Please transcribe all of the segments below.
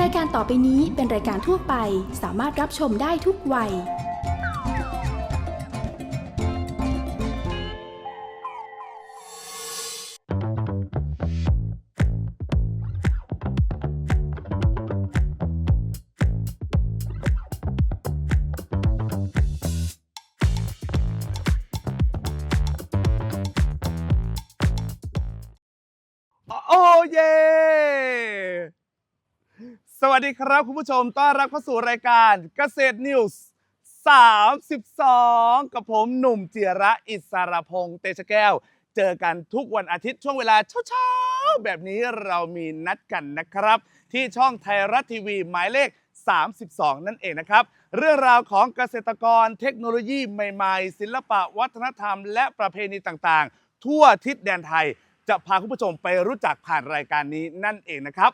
รายการต่อไปนี้เป็นรายการทั่วไปสามารถรับชมได้ทุกวัย โอ้เย่ สวัสดีครับคุณผู้ชมต้อนรับเข้าสู่รายการเกษตรนิวส์32 กับผมหนุ่มเจียระอิสรพงษ์เตชะแก้ว เจอกันทุกวันอาทิตย์ช่วงเวลาเช้าๆ แบบนี้เรามีนัดกันนะครับ ที่ช่องไทยรัฐทีวีหมายเลข 32 นั่นเองนะครับ เรื่องราวของเกษตรกรเทคโนโลยีใหม่ๆ ศิลปะวัฒนธรรม และประเพณีต่างๆ ทั่วทิศแดนไทย จะพาคุณผู้ชมไปรู้จักผ่านรายการนี้นั่นเองนะครับ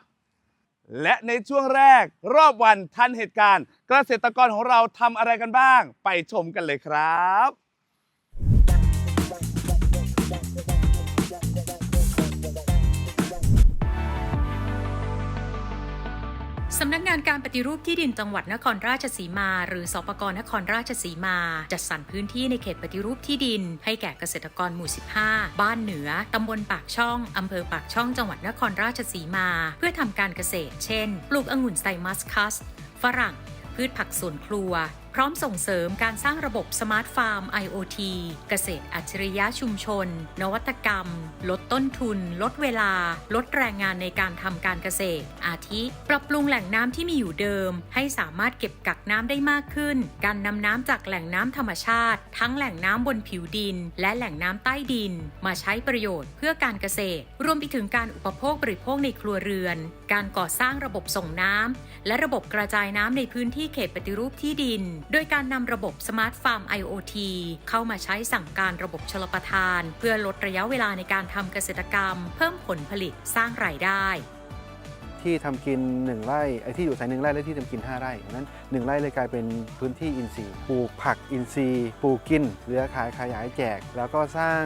และในช่วงแรกรอบวันทันเหตุการณ์ เกษตรกรของเราทำอะไรกันบ้าง ไปชมกันเลยครับ สำนักงานการปฏิรูปที่ดินจังหวัดนครราชสีมา หรือสปกรนครราชสีมา จัดสรรพื้นที่ในเขตปฏิรูปที่ดิน ให้แก่เกษตรกรหมู่ 15 บ้านเหนือ ตำบลปากช่อง อำเภอปากช่องจังหวัดนครราชสีมา เพื่อทำการเกษตร เช่น ปลูกองุ่นไซมัสคัส ฝรั่ง พืชผักสวนครัว พร้อมส่งเสริมการสร้างระบบสมาร์ทฟาร์ม IoT เกษตรอัจฉริยะชุมชน นวัตกรรม ลดต้นทุน ลดเวลา ลดแรงงานในการทำการเกษตร อาทิ ปรับปรุงแหล่งน้ำที่มีอยู่เดิม ให้สามารถเก็บกักน้ำได้มากขึ้น การนำน้ำจากแหล่งน้ำธรรมชาติ ทั้งแหล่งน้ำบนผิวดิน และแหล่งน้ำใต้ดิน มาใช้ประโยชน์เพื่อการเกษตร รวมไปถึงการอุปโภคบริโภคในครัวเรือน การก่อสร้างระบบส่งน้ำและระบบกระจายน้ำในพื้นที่เขตปฏิรูปที่ดินโดยการนำระบบสมาร์ทฟาร์ม IoT เข้ามาใช้สั่งการระบบชลประทาน เพื่อลดระยะเวลาในการทำเกษตรกรรม เพิ่มผลผลิตสร้างรายได้ ที่ทำกิน 1 ไร่ไอ้ที่อยู่ใส่หนึ่งไร่และที่ทำกิน 5 ไร่นั้น 1 ไร่เลยกลายเป็นพื้นที่อินทรีย์ปลูกผักอินทรีย์ปลูกกินเหลือขายขยายแจก แล้วก็สร้าง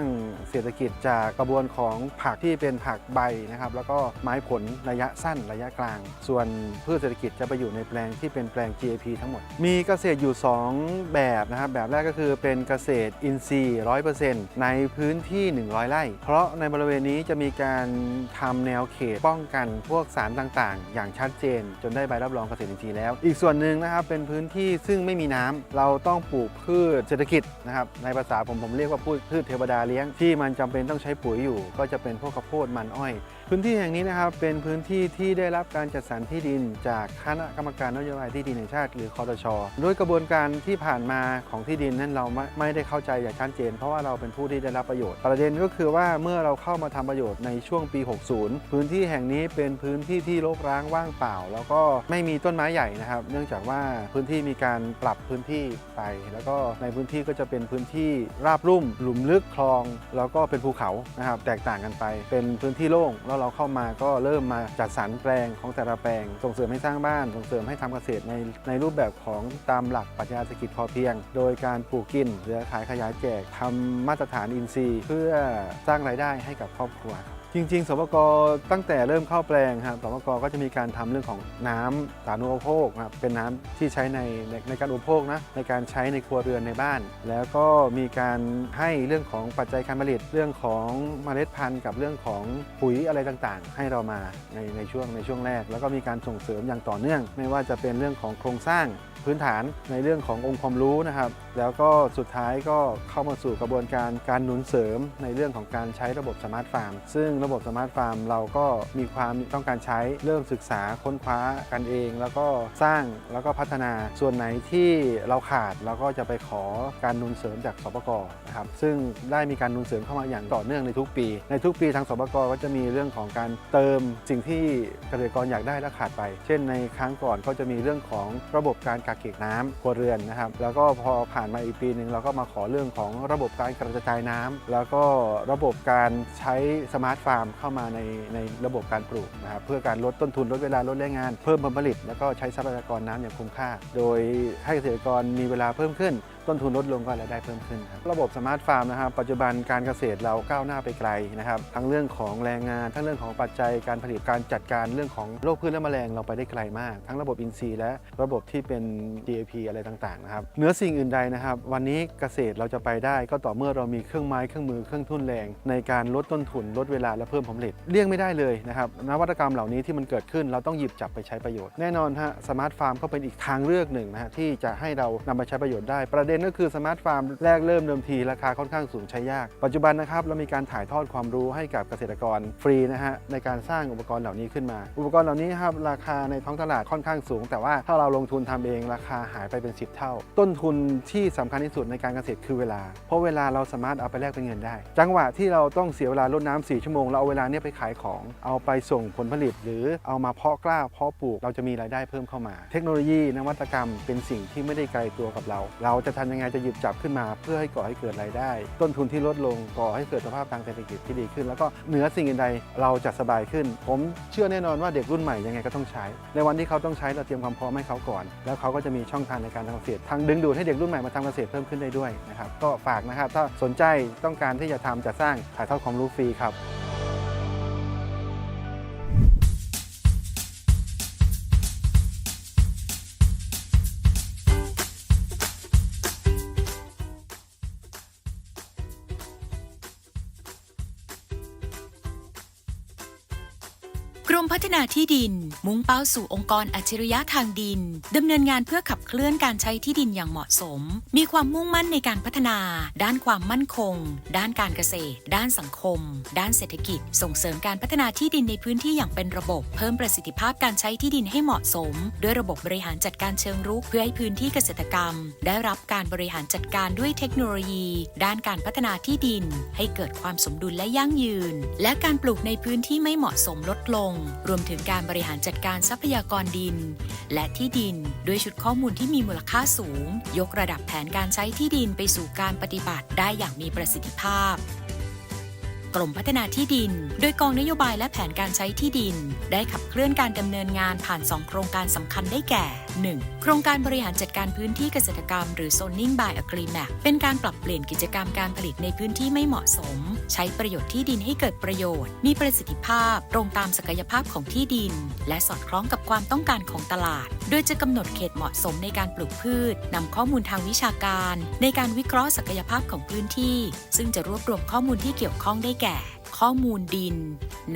เศรษฐกิจจากกระบวนของผักที่เป็นผักใบนะครับแล้วก็ไม้ผลระยะสั้นระยะกลาง ส่วนพืชเศรษฐกิจจะไปอยู่ในแปลงที่เป็นแปลง GAP ทั้งหมด มีเกษตรอยู่ 2 แบบนะครับแบบแรกก็คือเป็นเกษตรอินทรีย์100%ในพื้นที่ 100 ไร่ เพราะในบริเวณนี้จะมีการทำแนวเขตป้องกันพวกสารต่างๆ อย่างชัดเจน จนได้ใบรับรองเกษตรอินทรีย์แล้ว อีกส่วนหนึ่งนะครับเป็นพื้นที่ซึ่งไม่มีน้ำเราต้องปลูกพืชเศรษฐกิจนะครับในภาษาผมผมเรียกว่าพืชพืชเทวดาเลี้ยงที่มันจำเป็นต้องใช้ปุ๋ยอยู่ ก็จะเป็นพวกข้าวโพดมันอ้อย พื้นที่แห่งนี้นะครับเป็นพื้นที่ที่ได้รับการจัดสรรที่ดิน จากคณะกรรมการนโยบายที่ดินแห่งชาติ หรือคอตชด้วยกระบวนการที่ผ่านมาของที่ดินนั้นเราไม่ไมได้เข้าใจอย่างชัดเจน เพราะว่าเราเป็นผู้ที่ได้รับประโยชน์ ประเด็นก็คือว่าเมื่อเราเข้ามาทำประโยชน์ในช่วงปี 60 พื้นที่แห่งนี้เป็นพื้นที่ที่รกร้างว่างเปล่า แล้วก็ไม่มีต้นไม้ใหญ่นะครับ เนื่องจากว่าพื้นที่มีการปรับพื้นที่ไป แล้วก็ในพื้นที่ก็จะเป็นพื้นที่ราบลุ่ม หลุมลึกคลอง แล้วก็เป็นภูเขานะครับ แตกต่างกันไป เป็นพื้นที่โล่งแล้วเราเข้ามาก็เริ่มมาจัดสรรแปลงของแต่ละแปลง ส่งเสริมให้สร้างบ้าน ส่งเสริมให้ทำเกษตรในในรูปแบบของตามหลักปรัชญาเศรษฐกิจพอเพียง โดยการปลูกกินเหลือขายขยายแจกทำมาตรฐานอินทรีย์ เพื่อสร้างรายได้ให้กับครอบครัวครับ จริงๆสปกตั้งแต่เริ่มเข้าแปลงครับสปกก็จะมีการทำเรื่องของน้ำสาธารณูปโภคครับเป็นน้ำที่ใช้ในในในการอุปโภคนะในการใช้ในครัวเรือนในบ้าน แล้วก็มีการให้เรื่องของปัจจัยการผลิตเรื่องของเมล็ดพันธุ์ กับเรื่องของปุ๋ยอะไรต่างๆ ให้เรามาในในช่วงในช่วงแรก แล้วก็มีการส่งเสริมอย่างต่อเนื่อง ไม่ว่าจะเป็นเรื่องของโครงสร้าง พื้นฐานในเรื่องขององค์ความรู้นะครับ แล้วก็สุดท้ายก็เข้ามาสู่กระบวนการการหนุนเสริมในเรื่องของการใช้ระบบสมาร์ทฟาร์ม ซึ่งระบบสมาร์ทฟาร์มเราก็มีความต้องการใช้เริ่มศึกษาค้นคว้ากันเอง แล้วก็สร้างแล้วก็พัฒนาส่วนไหนที่เราขาดเราก็จะไปขอการหนุนเสริมจากสปกนะครับซึ่งได้มีการหนุนเสริมเข้ามาอย่างต่อเนื่องในทุกปี ในทุกปีทางสปกก็จะมีเรื่องของการเติมสิ่งที่เกษตรกรอยากได้และขาดไป เช่นในครั้งก่อนก็จะมีเรื่องของระบบการกักเก็บน้ำครัวเรือนนะครับ แล้วก็พอผ่านมาอีกปีหนึ่งเราก็มาขอเรื่องของระบบการกระจายน้ำแล้วก็ระบบการใช้สมาร์ทฟาร์มเข้ามาในในระบบการปลูกนะครับเพื่อการลดต้นทุนลดเวลาลดแรงงานเพิ่มผลผลิต แล้วก็ใช้ทรัพยากรน้ำอย่างคุ้มค่า โดยให้เกษตรกรมีเวลาเพิ่มขึ้นต้นทุนลดลงก็รายได้เพิ่มขึ้นครับระบบสมาร์ทฟาร์มนะครับปัจจุบันการเกษตรเราก้าวหน้าไปไกลนะครับทั้งเรื่องของแรงงาน ทั้งเรื่องของปัจจัยการผลิตการจัดการเรื่องของโรคพืชและแมลงเราไปได้ไกลมาก ทั้งระบบอินทรีย์และระบบที่เป็น DAP อะไรต่างๆนะครับเหนือสิ่งอื่นใดนะครับ วันนี้เกษตรเราจะไปได้ก็ต่อเมื่อเรามีเครื่องไม้เครื่องมือเครื่องทุนแรง ในการลดต้นทุนลดเวลาและเพิ่มผลผลิตเลี่ยงไม่ได้เลยนะครับนวัตกรรมเหล่านี้ที่มันเกิดขึ้นเราต้องหยิบจับไปใช้ประโยชน์แน่นอนฮะสมาร์ทฟาร์มก็เป็นอีกทางเลือกหนึ่งนะฮะที่จะให้เรานำไปใช้ประโยชน์ได้ ประเด็นก็คือสมาร์ทฟาร์มแรกเริ่มเดิมทีราคาค่อนข้างสูงใช้ยาก ปัจจุบันนะครับเรามีการถ่ายทอดความรู้ให้กับเกษตรกรฟรีนะฮะในการสร้างอุปกรณ์เหล่านี้ขึ้นมา อุปกรณ์เหล่านี้ครับราคาในท้องตลาดค่อนข้างสูง แต่ว่าถ้าเราลงทุนทำเองราคาหายไปเป็น 10 เท่า ต้นทุนที่สำคัญที่สุดในการเกษตรคือเวลา เพราะเวลาเราสามารถเอาไปแลกเป็นเงินได้ จังหวะที่เราต้องเสียเวลารดน้ำ4ชั่วโมง เราเอาเวลาเนี้ยไปขายของ เอาไปส่งผลผลิต หรือเอามาเพาะกล้าเพาะปลูก เราจะมีรายได้เพิ่มเข้ามา เทคโนโลยีนวัตกรรมเป็นสิ่งที่ไม่ได้ไกลตัวกับเรา เราจะทำยังไงจะหยิบจับขึ้นมา เพื่อให้ก่อให้เกิดรายได้ ต้นทุนที่ลดลงก่อให้เกิดสภาพทางเศรษฐกิจที่ดีขึ้น แล้วก็เหนือสิ่งอื่นใดเราจะสบายขึ้น ผมเชื่อแน่นอนว่าเด็กรุ่นใหม่ยังไงก็ต้องใช้ ในวันที่เขาต้องใช้เราเตรียมความพร้อมให้เขาก่อน แล้วเขาก็จะมีช่องทางในการทำเกษตรทางดึงดูดให้เด็กรุ่นใหม่มาทำเกษตรเพิ่มขึ้นได้ด้วยนะครับก็ฝากนะครับถ้าสนใจต้องการที่จะทำจะสร้างถ่ายทอดความรู้ฟรีครับ รมพัฒนาที่ดิน มุ่งเป้าสู่องค์กรอัจฉริยะทางดินดำเนินงานเพื่อขับเคลื่อนการใช้ที่ดินอย่างเหมาะสม มีความมุ่งมั่นในการพัฒนา ด้านความมั่นคง ด้านการเกษตร ด้านสังคม ด้านเศรษฐกิจ ส่งเสริมการพัฒนาที่ดินในพื้นที่อย่างเป็นระบบ เพิ่มประสิทธิภาพการใช้ที่ดินให้เหมาะสม ด้วยระบบบริหารจัดการเชิงรุกเพื่อให้พื้นที่เกษตรกรรม ได้รับการบริหารจัดการด้วยเทคโนโลยี ด้านการพัฒนาที่ดิน ให้เกิดความสมดุลและยั่งยืน และการปลูกในพื้นที่ไม่เหมาะสมลดลงรวมถึงการบริหารจัดการทรัพยากรดิน และที่ดินด้วยชุดข้อมูลที่มีมูลค่าสูง ยกระดับแผนการใช้ที่ดินไปสู่การปฏิบัติได้อย่างมีประสิทธิภาพกรมพัฒนาที่ดิน โดยกองนโยบายและแผนการใช้ที่ดิน ได้ขับเคลื่อนการดำเนินงานผ่าน 2 โครงการสำคัญได้แก่ 1. โครงการบริหารจัดการพื้นที่เกษตรกรรม หรือ zoning by agreement เป็นการปรับเปลี่ยนกิจกรรมการผลิตในพื้นที่ไม่เหมาะสม ใช้ประโยชน์ที่ดินให้เกิดประโยชน์ มีประสิทธิภาพ ตรงตามศักยภาพของที่ดิน และสอดคล้องกับความต้องการของตลาด โดยจะกำหนดเขตเหมาะสมในการปลูกพืชนำข้อมูลทางวิชาการ ในการวิเคราะห์ศักยภาพของพื้นที่ ซึ่งจะรวบรวมข้อมูลที่เกี่ยวข้องได้แก่ ข้อมูลดิน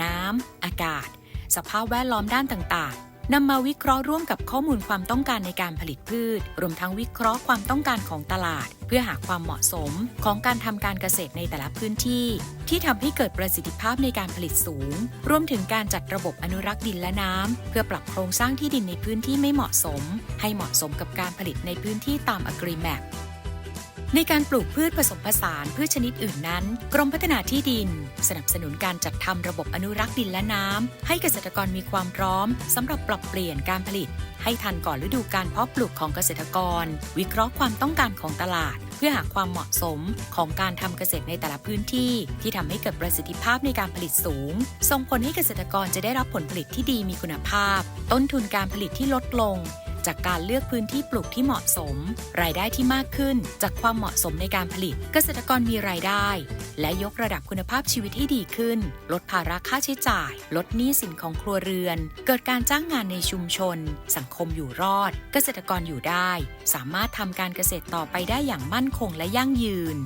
น้ำอากาศ สภาพแวดล้อมด้านต่างๆ นำมาวิเคราะห์ร่วมกับข้อมูลความต้องการในการผลิตพืช รวมทั้งวิเคราะห์ความต้องการของตลาด เพื่อหาความเหมาะสมของการทำการเกษตรในแต่ละพื้นที่ ที่ทำให้เกิดประสิทธิภาพในการผลิตสูง รวมถึงการจัดระบบอนุรักษ์ดินและน้ำเพื่อปรับโครงสร้างที่ดินในพื้นที่ไม่เหมาะสม ให้เหมาะสมกับการผลิตในพื้นที่ตาม Agreement ในการปลูกพืชผสมผสานพืชชนิดอื่นนั้น กรมพัฒนาที่ดิน สนับสนุนการจัดทำระบบอนุรักษ์ดินและน้ำ ให้เกษตรกรมีความพร้อมสำหรับปรับเปลี่ยนการผลิต ให้ทันก่อนฤดูการเพาะปลูกของเกษตรกร วิเคราะห์ความต้องการของตลาด เพื่อหาความเหมาะสมของการทำเกษตรในแต่ละพื้นที่ ที่ทำให้เกิดประสิทธิภาพในการผลิตสูง ส่งผลให้เกษตรกรจะได้รับผลผลิตที่ดีมีคุณภาพ ต้นทุนการผลิตที่ลดลง จากการเลือกพื้นที่ปลูกที่เหมาะสม รายได้ที่มากขึ้น จากความเหมาะสมในการผลิต เกษตรกรมีรายได้ และยกระดับคุณภาพชีวิตให้ดีขึ้น ลดภาระค่าใช้จ่าย ลดหนี้สินของครัวเรือน เกิดการจ้างงานในชุมชน สังคมอยู่รอด เกษตรกรอยู่ได้ สามารถทำการเกษตรต่อไปได้อย่างมั่นคงและยั่งยืน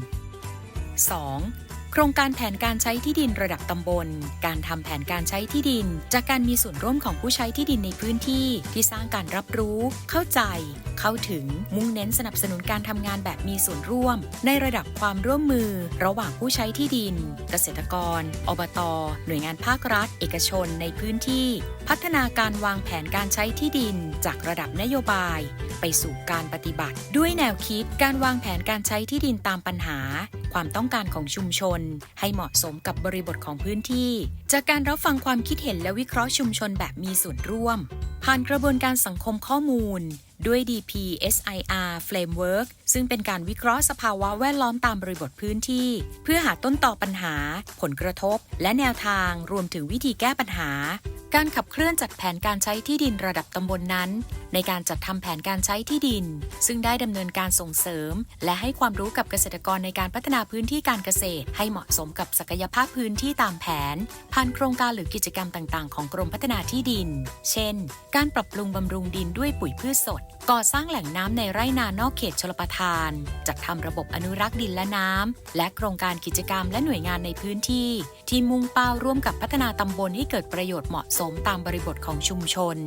2. โครงการแผนการใช้ที่ดินระดับตำบล การทำแผนการใช้ที่ดิน จากการมีส่วนร่วมของผู้ใช้ที่ดินในพื้นที่ที่สร้างการรับรู้ เข้าใจ เข้าถึง มุ่งเน้นสนับสนุนการทำงานแบบมีส่วนร่วม ในระดับความร่วมมือ ระหว่างผู้ใช้ที่ดิน เกษตรกร อบต หน่วยงานภาครัฐ เอกชนในพื้นที่ พัฒนาการวางแผนการใช้ที่ดิน จากระดับนโยบาย ไปสู่การปฏิบัติ ด้วยแนวคิดการวางแผนการใช้ที่ดินตามปัญหา ความต้องการของชุมชน ให้เหมาะสมกับบริบทของพื้นที่ จากการรับฟังความคิดเห็นและวิเคราะห์ชุมชนแบบมีส่วนร่วม ผ่านกระบวนการสังคมข้อมูล ด้วย DPSIR Framework ซึ่งเป็นการวิเคราะห์สภาวะแวดล้อมตามบริบทพื้นที่ เพื่อหาต้นต่อปัญหา ผลกระทบ และแนวทางรวมถึงวิธีแก้ปัญหา การขับเคลื่อนจัดแผนการใช้ที่ดินระดับตำบลนนั้น ในการจัดทำแผนการใช้ที่ดิน ซึ่งได้ดำเนินการส่งเสริม และให้ความรู้กับเกษตรกรในการพัฒนาพื้นที่การเกษตร ให้เหมาะสมกับศักยภาพพื้นที่ตามแผนผ่านโครงการหรือกิจกรรมต่าง ๆ ของกรมพัฒนาที่ดิน เช่น การปรับปรุงบำรุงดินด้วยปุ๋ยพืชสดก่อสร้างแหล่งน้ำในไร่นานอกเขตชลประทาน จัดทำระบบอนุรักษ์ดินและน้ำ และโครงการกิจกรรมและหน่วยงานในพื้นที่ ที่มุ่งเป้าร่วมกับพัฒนาตำบลให้เกิดประโยชน์เหมาะสมตามบริบทของชุมชน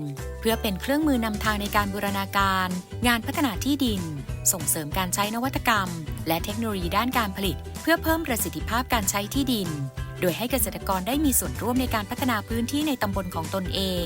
เพื่อเป็นเครื่องมือนำทางในการบูรณาการ งานพัฒนาที่ดิน ส่งเสริมการใช้นวัตกรรม และเทคโนโลยีด้านการผลิต เพื่อเพิ่มประสิทธิภาพการใช้ที่ดิน โดยให้เกษตรกรได้มีส่วนร่วมในการพัฒนาพื้นที่ในตำบลของตนเอง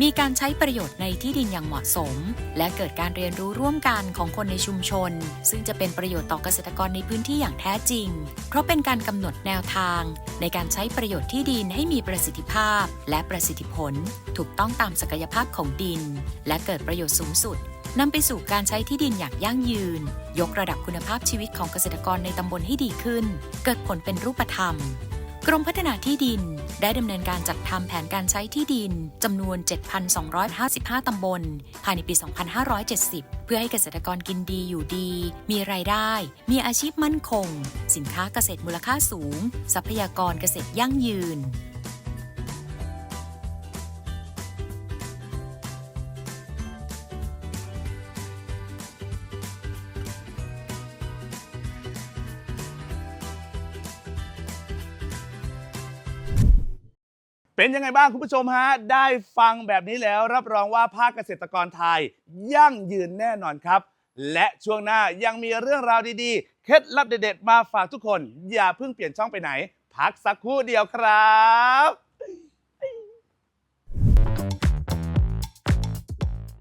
มีการใช้ประโยชน์ในที่ดินอย่างเหมาะสม และเกิดการเรียนรู้ร่วมกันของคนในชุมชน ซึ่งจะเป็นประโยชน์ต่อเกษตรกรในพื้นที่อย่างแท้จริง เพราะเป็นการกำหนดแนวทาง ในการใช้ประโยชน์ที่ดินให้มีประสิทธิภาพ และประสิทธิผล ถูกต้องตามศักยภาพของดิน และเกิดประโยชน์สูงสุดนำไปสู่การใช้ที่ดินอย่างยั่งยืน ยกระดับคุณภาพชีวิตของเกษตรกรในตำบลให้ดีขึ้น เกิดผลเป็นรูปธรรม กรมพัฒนาที่ดินได้ดำเนินการจัดทำแผนการใช้ที่ดินจำนวน 7,255 ตำบล ภายในปี 2570 เพื่อให้เกษตรกรกินดีอยู่ดี มีรายได้ มีอาชีพมั่นคง สินค้าเกษตรมูลค่าสูง ทรัพยากรเกษตรยั่งยืน เป็นยังไงบ้างคุณผู้ชมฮะ ได้ฟังแบบนี้แล้วรับรองว่าภาคเกษตรกรไทย ยั่งยืนแน่นอนครับ และช่วงหน้ายังมีเรื่องราวดีๆ เคล็ดลับเด็ดๆ มาฝากทุกคน อย่าเพิ่งเปลี่ยนช่องไปไหน พักสักครู่เดียวครับ